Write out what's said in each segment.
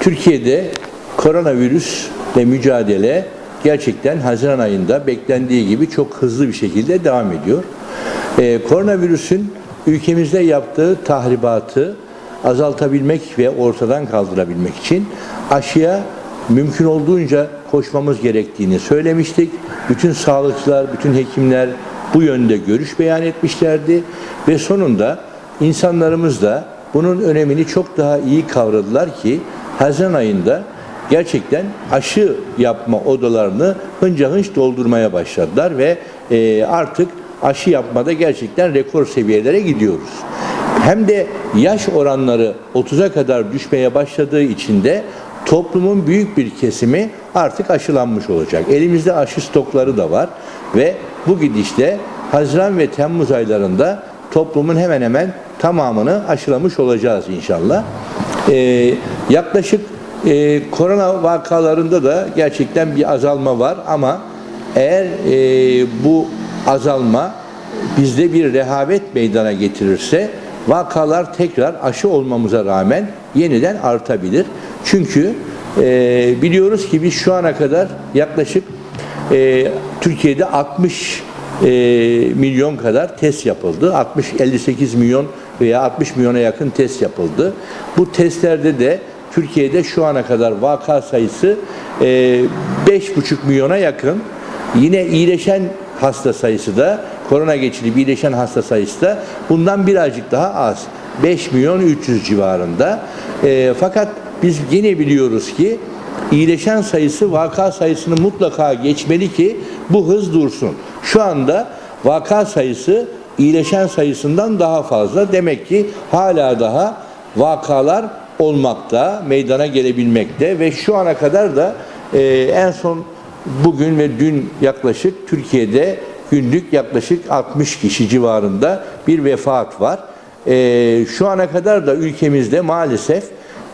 Türkiye'de koronavirüsle mücadele gerçekten Haziran ayında beklendiği gibi çok hızlı bir şekilde devam ediyor. Ee, koronavirüsün ülkemizde yaptığı tahribatı azaltabilmek ve ortadan kaldırabilmek için aşıya mümkün olduğunca koşmamız gerektiğini söylemiştik. Bütün sağlıkçılar, bütün hekimler bu yönde görüş beyan etmişlerdi ve sonunda insanlarımız da bunun önemini çok daha iyi kavradılar ki Haziran ayında gerçekten aşı yapma odalarını hınca hınç doldurmaya başladılar ve e, artık aşı yapmada gerçekten rekor seviyelere gidiyoruz. Hem de yaş oranları 30'a kadar düşmeye başladığı için de toplumun büyük bir kesimi artık aşılanmış olacak. Elimizde aşı stokları da var ve bu gidişte Haziran ve Temmuz aylarında toplumun hemen hemen tamamını aşılamış olacağız inşallah. Ee, yaklaşık e, korona vakalarında da gerçekten bir azalma var ama eğer e, bu azalma bizde bir rehavet meydana getirirse vakalar tekrar aşı olmamıza rağmen yeniden artabilir. Çünkü e, biliyoruz ki biz şu ana kadar yaklaşık e, Türkiye'de 60 e, milyon kadar test yapıldı. 60 58 milyon veya 60 milyona yakın test yapıldı. Bu testlerde de Türkiye'de şu ana kadar vaka sayısı e, 5,5 milyona yakın. Yine iyileşen hasta sayısı da korona geçirip iyileşen hasta sayısı da bundan birazcık daha az. 5 milyon 300 civarında. E, fakat biz yine biliyoruz ki iyileşen sayısı vaka sayısını mutlaka geçmeli ki bu hız dursun. Şu anda vaka sayısı iyileşen sayısından daha fazla. Demek ki hala daha vakalar olmakta, meydana gelebilmekte ve şu ana kadar da e, en son bugün ve dün yaklaşık Türkiye'de günlük yaklaşık 60 kişi civarında bir vefat var. E, şu ana kadar da ülkemizde maalesef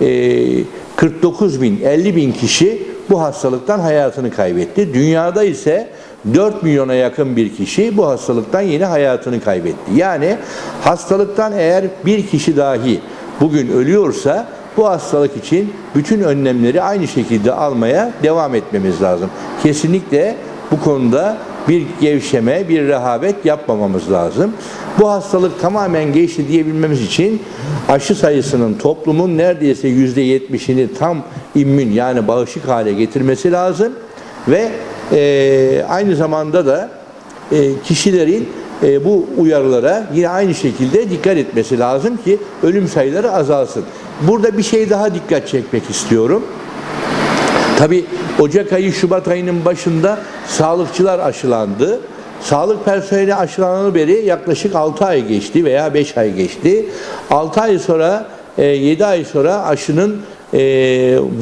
e, 49 bin, 50 bin kişi bu hastalıktan hayatını kaybetti. Dünyada ise 4 milyona yakın bir kişi bu hastalıktan yine hayatını kaybetti. Yani hastalıktan eğer bir kişi dahi bugün ölüyorsa bu hastalık için bütün önlemleri aynı şekilde almaya devam etmemiz lazım. Kesinlikle bu konuda bir gevşeme, bir rehavet yapmamamız lazım. Bu hastalık tamamen geçti diyebilmemiz için aşı sayısının toplumun neredeyse yüzde yetmişini tam immün yani bağışık hale getirmesi lazım ve e, aynı zamanda da e, kişilerin e, bu uyarılara yine aynı şekilde dikkat etmesi lazım ki ölüm sayıları azalsın. Burada bir şey daha dikkat çekmek istiyorum. Tabi Ocak ayı, Şubat ayının başında sağlıkçılar aşılandı. Sağlık personeli aşılanalı beri yaklaşık 6 ay geçti veya 5 ay geçti. 6 ay sonra, e, 7 ay sonra aşının e,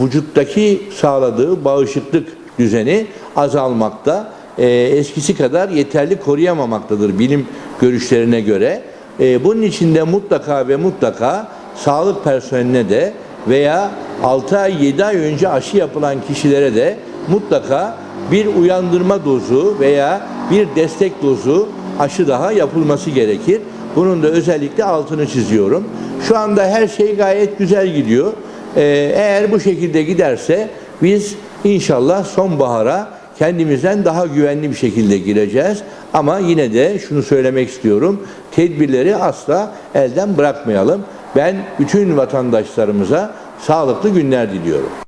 vücuttaki sağladığı bağışıklık düzeni azalmakta. E, eskisi kadar yeterli koruyamamaktadır bilim görüşlerine göre. E, bunun için de mutlaka ve mutlaka sağlık personeline de veya 6 ay 7 ay önce aşı yapılan kişilere de mutlaka bir uyandırma dozu veya bir destek dozu aşı daha yapılması gerekir. Bunun da özellikle altını çiziyorum. Şu anda her şey gayet güzel gidiyor. Ee, eğer bu şekilde giderse biz inşallah sonbahara kendimizden daha güvenli bir şekilde gireceğiz. Ama yine de şunu söylemek istiyorum. Tedbirleri asla elden bırakmayalım. Ben bütün vatandaşlarımıza sağlıklı günler diliyorum.